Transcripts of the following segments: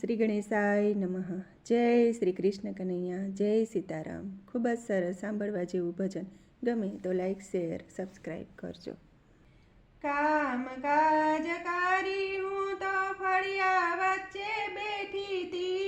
શ્રી ગણેશાય નમઃ. જય શ્રી કૃષ્ણ કનૈયા, જય સીતારામ. ખૂબ જ સરસ સાંભળવા જેવું ભજન. ગમે તો લાઈક શેર સબસ્ક્રાઈબ કરજો. કામ કાજ કારી હું તો ફળિયા વચ્ચે બેઠી તી.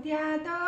点灯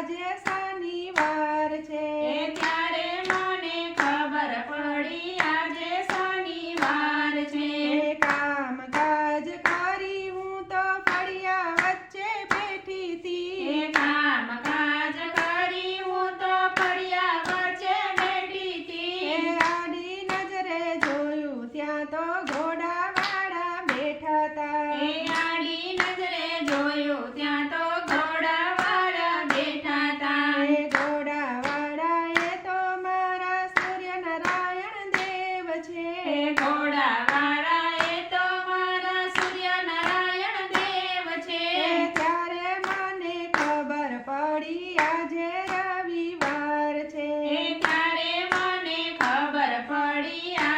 રાજેશ Maria.